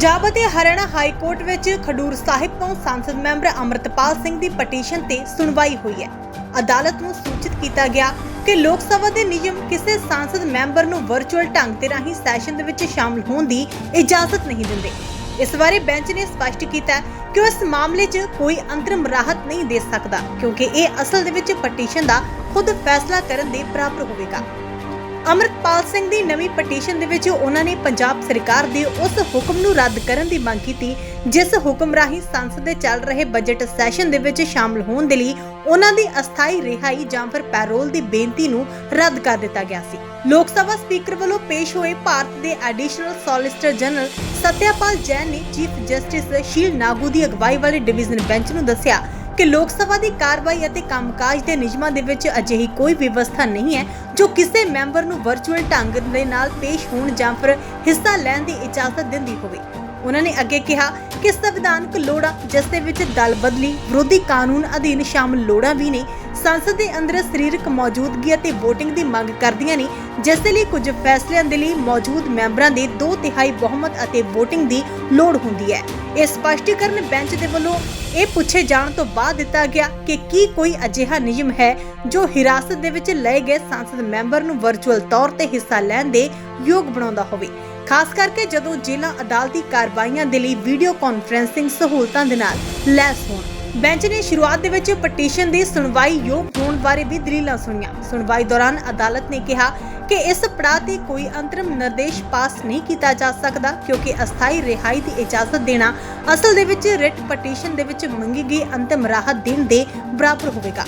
ਪੰਜਾਬ ਅਤੇ Haryana high court ਵਿੱਚ ਖਡੂਰ ਸਾਹਿਬ ਤੋਂ ਸੰਸਦ ਮੈਂਬਰ ਅਮਰਤਪਾਲ ਸਿੰਘ ਦੀ ਪਟੀਸ਼ਨ ਤੇ ਸੁਣਵਾਈ ਹੋਈ ਹੈ। ਅਦਾਲਤ ਨੂੰ ਸੂਚਿਤ ਕੀਤਾ ਗਿਆ ਕਿ ਲੋਕ ਸਭਾ ਦੇ ਨਿਯਮ ਕਿਸੇ ਸੰਸਦ ਮੈਂਬਰ ਨੂੰ ਵਰਚੁਅਲ ਢੰਗ ਤੇ ਰਾਹੀਂ ਸੈਸ਼ਨ ਦੇ ਵਿੱਚ ਸ਼ਾਮਲ ਹੋਣ ਦੀ ਇਜਾਜ਼ਤ ਨਹੀਂ ਦਿੰਦੇ। ਇਸ ਬਾਰੇ ਬੈਂਚ ਨੇ ਸਪਸ਼ਟ ਕੀਤਾ ਕਿ ਇਸ ਮਾਮਲੇ 'ਚ ਕੋਈ ਅੰਤਰਿਮ ਰਾਹਤ ਨਹੀਂ ਦੇ ਸਕਦਾ, ਕਿਉਂਕਿ ਇਹ ਅਸਲ ਦੇ ਵਿੱਚ ਪਟੀਸ਼ਨ ਦਾ ਖੁਦ ਫੈਸਲਾ ਕਰਨ ਦੇ ਬਰਾਬਰ ਹੋਵੇਗਾ। ਅਮਰਤਪਾਲ ਸਿੰਘ ਦੀ ਨਵੀਂ ਪਟੀਸ਼ਨ ਦੇ ਵਿੱਚ ਉਹਨਾਂ ਨੇ ਪੰਜਾਬ ਸਰਕਾਰ ਦੇ ਉਸ ਹੁਕਮ ਨੂੰ ਰੱਦ ਕਰਨ ਦੀ ਮੰਗ ਕੀਤੀ, ਜਿਸ ਹੁਕਮ ਰਾਹੀਂ ਸੰਸਦ ਦੇ ਚੱਲ ਰਹੇ ਬਜਟ ਸੈਸ਼ਨ ਦੇ ਵਿੱਚ ਸ਼ਾਮਲ ਹੋਣ ਦੇ ਲਈ ਉਹਨਾਂ ਦੀ ਅਸਥਾਈ ਰਿਹਾਈ ਜਾਂ ਫਿਰ ਪੈਰੋਲ ਦੀ ਬੇਨਤੀ ਨੂੰ ਰੱਦ ਕਰ ਦਿੱਤਾ ਗਿਆ ਸੀ। ਲੋਕ ਸਭਾ ਸਪੀਕਰ ਵੱਲੋਂ ਪੇਸ਼ ਹੋਏ ਭਾਰਤ ਦੇ additional solicitor general Satyapal Jain ਨੇ ਚੀਫ ਜਸਟਿਸ ਸ਼ੀਲ ਨਾਗੂ ਦੀ ਅਗਵਾਈ ਵਾਲੇ ਡਿਵੀਜ਼ਨ ਬੈਂਚ ਨੂੰ ਦੱਸਿਆ ਕਿ ਲੋਕ ਸਭਾ ਦੀ ਕਾਰਵਾਈ ਅਤੇ ਕੰਮਕਾਜ ਦੇ ਨਿਯਮਾਂ ਦੇ ਵਿੱਚ ਅਜਿਹੀ ਕੋਈ ਵਿਵਸਥਾ ਨਹੀਂ ਹੈ ਜੋ ਕਿਸੇ ਮੈਂਬਰ ਨੂੰ ਵਰਚੁਅਲ ਢੰਗ ਦੇ ਨਾਲ ਪੇਸ਼ ਹੋਣ ਜਾਂ ਫਿਰ ਹਿੱਸਾ ਲੈਣ ਦੀ ਇਜਾਜ਼ਤ ਦਿੰਦੀ ਹੋਵੇ। ਉਹਨਾਂ ਨੇ ਅੱਗੇ ਕਿਹਾ ਕਿ ਸੰਵਿਧਾਨਕ ਲੋੜਾਂ, ਜਿਸ ਦੇ ਵਿੱਚ ਦਲ ਬਦਲੀ, ਵਿਰੋਧੀ ਕਾਨੂੰਨ ਅਧੀਨ ਸ਼ਾਮਲ ਲੋੜਾਂ ਵੀ ਨੇ, ਸੰਸਦ ਦੇ ਅੰਦਰ ਸਰੀਰਕ ਮੌਜੂਦਗੀ ਅਤੇ VOTING ਦੀ ਮੰਗ ਕਰਦੀਆਂ ਨੇ, ਜਿਸ ਦੇ ਲਈ ਕੁਝ ਫੈਸਲਿਆਂ ਦੇ ਲਈ ਮੌਜੂਦ ਮੈਂਬਰਾਂ ਦੇ 2 ਤਿਹਾਈ ਬਹੁਮਤ ਅਤੇ VOTING ਦੀ ਲੋੜ ਹੁੰਦੀ ਹੈ। ਇਹ ਸਪਸ਼ਟੀਕਰਨ ਬੈਂਚ ਦੇ ਵੱਲੋਂ ਇਹ ਪੁੱਛੇ ਜਾਣ ਤੋਂ ਬਾਅਦ ਦਿੱਤਾ ਗਿਆ ਕਿ ਕੀ ਕੋਈ ਅਜਿਹਾ ਨਿਯਮ ਹੈ ਜੋ ਹਿਰਾਸਤ ਦੇ ਵਿੱਚ ਲਏ ਗਏ ਸੰਸਦ ਮੈਂਬਰ ਨੂੰ ਵਰਚੁਅਲ ਤੌਰ ਤੇ ਹਿੱਸਾ ਲੈਣ ਦੇ ਯੋਗ ਬਣਾਉਂਦਾ ਹੋਵੇ। ਖਾਸ ਕਰਕੇ ਜਦੋਂ ਜ਼ਿਲ੍ਹਾ ਅਦਾਲਤੀ ਕਾਰਵਾਈਆਂ ਦੇ ਲਈ ਵੀਡੀਓ ਕਾਨਫਰੈਂਸਿੰਗ ਸਹੂਲਤਾਂ ਦੇ ਨਾਲ ਲੈਸ ਹੋਣ। ਬੈਂਚ ਨੇ ਸ਼ੁਰੂਆਤ ਦੇ ਵਿੱਚ ਪਟੀਸ਼ਨ ਦੀ ਸੁਣਵਾਈ ਯੋਗ ਹੋਣ ਬਾਰੇ ਵੀ ਦਲੀਲਾਂ ਸੁਣੀਆਂ। ਸੁਣਵਾਈ ਦੌਰਾਨ ਅਦਾਲਤ ਨੇ ਕਿਹਾ ਕਿ ਇਸ ਪੜਾਅ ਤੇ ਕੋਈ ਅੰਤਰਿਮ ਨਿਰਦੇਸ਼ ਪਾਸ ਨਹੀਂ ਕੀਤਾ ਜਾ ਸਕਦਾ ਕਿਉਂਕਿ ਅਸਥਾਈ ਰਿਹਾਈ ਦੀ ਇਜਾਜ਼ਤ ਦੇਣਾ ਅਸਲ ਦੇ ਵਿੱਚ ਰਿਟ ਪਟੀਸ਼ਨ ਦੇ ਵਿੱਚ ਮੰਗੀ ਗਈ ਅੰਤਿਮ ਰਾਹਤ ਦੇਣ ਦੇ ਬਰਾਬਰ ਹੋਵੇਗਾ।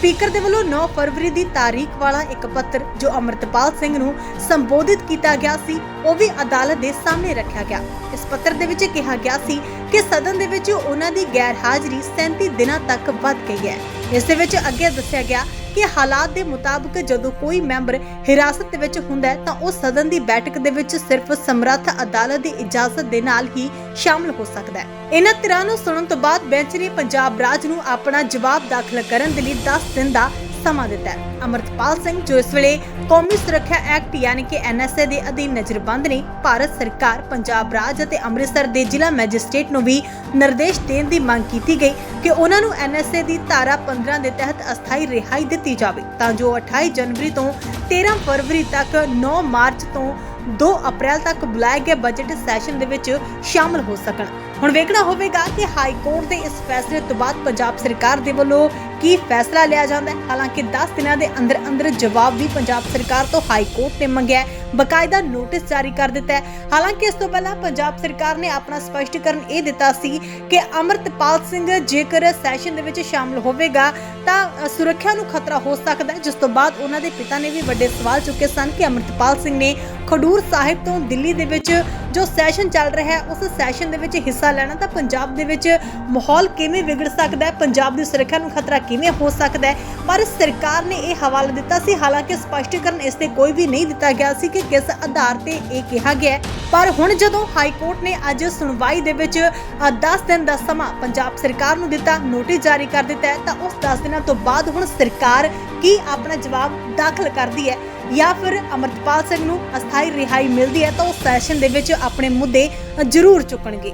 ਸਪੀਕਰ ਦੇ ਵੱਲੋਂ 9 ਫਰਵਰੀ ਦੀ ਤਾਰੀਖ ਵਾਲਾ ਇੱਕ ਪੱਤਰ ਜੋ ਅਮਰਤਪਾਲ ਸਿੰਘ ਨੂੰ ਸੰਬੋਧਿਤ ਕੀਤਾ ਗਿਆ ਸੀ, ਉਹ ਵੀ ਅਦਾਲਤ ਦੇ ਸਾਹਮਣੇ ਰੱਖਿਆ ਗਿਆ। ਇਸ ਪੱਤਰ ਦੇ ਵਿੱਚ ਕਿਹਾ ਗਿਆ ਸੀ ਕਿ ਸਦਨ ਦੇ ਵਿੱਚ ਉਹਨਾਂ ਦੀ ਗੈਰ ਹਾਜ਼ਰੀ 37 ਦਿਨਾਂ ਤੱਕ ਵੱਧ ਗਈ ਹੈ। ਇਸ ਦੇ ਵਿੱਚ ਅੱਗੇ ਦੱਸਿਆ ਗਿਆ ਕਿ ਹਾਲਾਤ ਦੇ ਮੁਤਾਬਕ ਜਦੋਂ ਕੋਈ ਮੈਂਬਰ ਹਿਰਾਸਤ ਦੇ ਵਿੱਚ ਹੁੰਦਾ ਹੈ, ਤਾਂ ਉਹ ਸਦਨ ਦੀ ਬੈਠਕ ਦੇ ਵਿੱਚ ਸਿਰਫ ਸਮਰੱਥ ਅਦਾਲਤ ਦੀ ਇਜਾਜ਼ਤ ਦੇ ਨਾਲ ਹੀ ਸ਼ਾਮਲ ਹੋ ਸਕਦਾ ਹੈ। ਇਹਨਾਂ ਧਿਰਾਂ ਨੂੰ ਸੁਣਨ ਤੋਂ ਬਾਅਦ ਬੈਂਚ ਨੇ ਪੰਜਾਬ ਰਾਜ ਨੂੰ ਆਪਣਾ ਜਵਾਬ ਦਾਖਲ ਕਰਨ ਦੇ ਲਈ 10 ਦਿਨ ਦਾ ਸਮਾਂ ਦਿੱਤਾ ਹੈ। ਅਮਰਤਪਾਲ ਸਿੰਘ ਜੋ ਇਸ ਵੇਲੇ ਕੌਮੀ ਸੁਰੱਖਿਆ ਐਕਟ ਯਾਨੀ ਕਿ ਐਨਐਸਏ ਦੇ ਅਧੀਨ ਨਜ਼ਰਬੰਦ ਨੇ, ਭਾਰਤ ਸਰਕਾਰ, ਪੰਜਾਬ ਰਾਜ ਅਤੇ ਅੰਮ੍ਰਿਤਸਰ ਦੇ ਜ਼ਿਲ੍ਹਾ ਮੈਜਿਸਟ੍ਰੇਟ ਨੂੰ ਵੀ ਨਿਰਦੇਸ਼ ਦੇਣ ਦੀ ਮੰਗ ਕੀਤੀ ਗਈ ਕਿ ਉਹਨਾਂ ਨੂੰ ਐਨਐਸਏ ਦੀ ਧਾਰਾ 15 ਦੇ ਤਹਿਤ ਅਸਥਾਈ ਰਿਹਾਈ ਦਿੱਤੀ ਜਾਵੇ ਤਾਂ ਜੋ 28 ਜਨਵਰੀ ਤੋਂ 13 ਫਰਵਰੀ ਤੱਕ 9 ਮਾਰਚ ਤੋਂ 2 ਅਪ੍ਰੈਲ ਤੱਕ ਬੁਲਾਏ ਗਏ ਬਜਟ ਸੈਸ਼ਨ ਦੇ ਵਿੱਚ ਸ਼ਾਮਲ ਹੋ ਸਕਣ। ਹੁਣ ਵੇਖਣਾ ਹੋਵੇਗਾ ਕਿ ਹਾਈ ਕੋਰਟ ਦੇ ਇਸ ਫੈਸਲੇ ਤੋਂ ਬਾਅਦ ਪੰਜਾਬ ਸਰਕਾਰ ਦੇ ਵੱਲੋਂ ਕੀ ਫੈਸਲਾ ਲਿਆ ਜਾਂਦਾ ਹੈ। ਹਾਲਾਂਕਿ 10 ਦਿਨਾਂ ਦੇ ਅੰਦਰ ਅੰਦਰ ਜਵਾਬ ਵੀ ਪੰਜਾਬ ਸਰਕਾਰ ਤੋਂ ਹਾਈ ਕੋਰਟ ਨੇ ਮੰਗਿਆ ਬਕਾਇਦਾ ਨੋਟਿਸ ਜਾਰੀ ਕਰ ਦਿੱਤਾ ਹੈ। ਹਾਲਾਂਕਿ ਇਸ ਤੋਂ ਪਹਿਲਾਂ ਪੰਜਾਬ ਸਰਕਾਰ ਨੇ ਆਪਣਾ ਸਪਸ਼ਟੀਕਰਨ ਇਹ ਦਿੱਤਾ ਸੀ ਕਿ ਅਮਰਤਪਾਲ ਸਿੰਘ ਜੇਕਰ ਸੈਸ਼ਨ ਦੇ ਵਿੱਚ ਸ਼ਾਮਲ ਹੋਵੇਗਾ ਤਾਂ ਸੁਰੱਖਿਆ ਨੂੰ ਖਤਰਾ ਹੋ ਸਕਦਾ ਹੈ, ਜਿਸ ਤੋਂ ਬਾਅਦ ਉਹਨਾਂ ਦੇ ਪਿਤਾ ਨੇ ਵੀ ਵੱਡੇ ਸਵਾਲ ਚੁੱਕੇ ਸਨ ਕਿ ਅਮਰਤਪਾਲ ਸਿੰਘ ਨੇ ਖਡੂਰ ਸਾਹਿਬ ਤੋਂ ਦਿੱਲੀ ਦੇ ਵਿੱਚ ਜੋ ਸੈਸ਼ਨ ਚੱਲ ਰਿਹਾ ਹੈ ਉਸ ਸੈਸ਼ਨ ਦੇ ਵਿੱਚ ਹਿੱਸਾ ਲੈਣਾ ਤਾਂ ਪੰਜਾਬ ਦੇ ਵਿੱਚ ਮਾਹੌਲ ਕਿਵੇਂ ਵਿਗੜ ਸਕਦਾ ਹੈ ਪੰਜਾਬ ਦੀ ਸੁਰੱਖਿਆ ਨੂੰ ਖਤਰਾ ਕਿਵੇਂ ਹੋ ਸਕਦਾ ਹੈ? ਪਰ ਸਰਕਾਰ ਨੇ ਇਹ ਹਵਾਲਾ ਦਿੱਤਾ ਸੀ ਹਾਲਾਂਕਿ ਸਪਸ਼ਟੀਕਰਨ ਇਸ ਤੇ ਕੋਈ ਵੀ ਨਹੀਂ ਦਿੱਤਾ ਗਿਆ ਸੀ ਕਿ ਕਿਸ ਆਧਾਰ ਤੇ ਇਹ ਕਿਹਾ ਗਿਆ ਪਰ ਹੁਣ ਜਦੋਂ ਹਾਈ ਕੋਰਟ ਨੇ ਅੱਜ ਸੁਣਵਾਈ ਦੇ ਵਿੱਚ ਅ, 10 ਦਿਨ ਦਾ ਸਮਾਂ ਪੰਜਾਬ ਸਰਕਾਰ ਨੂੰ ਦਿੱਤਾ ਨੋਟਿਸ ਜਾਰੀ ਕਰ ਦਿੱਤਾ ਹੈ ਤਾਂ ਉਸ 10 ਦਿਨਾਂ ਤੋਂ ਬਾਅਦ ਹੁਣ ਸਰਕਾਰ ਕੀ ਆਪਣਾ ਜਵਾਬ ਦਾਖਲ ਕਰਦੀ ਹੈ? ਜਾਂ ਫਿਰ ਅਮਰਤਪਾਲ ਸਿੰਘ ਨੂੰ ਅਸਥਾਈ ਰਿਹਾਈ ਮਿਲਦੀ ਹੈ ਤਾਂ ਉਹ ਸੈਸ਼ਨ ਦੇ ਵਿੱਚ ਆਪਣੇ ਮੁੱਦੇ ਜ਼ਰੂਰ ਚੁੱਕਣਗੇ।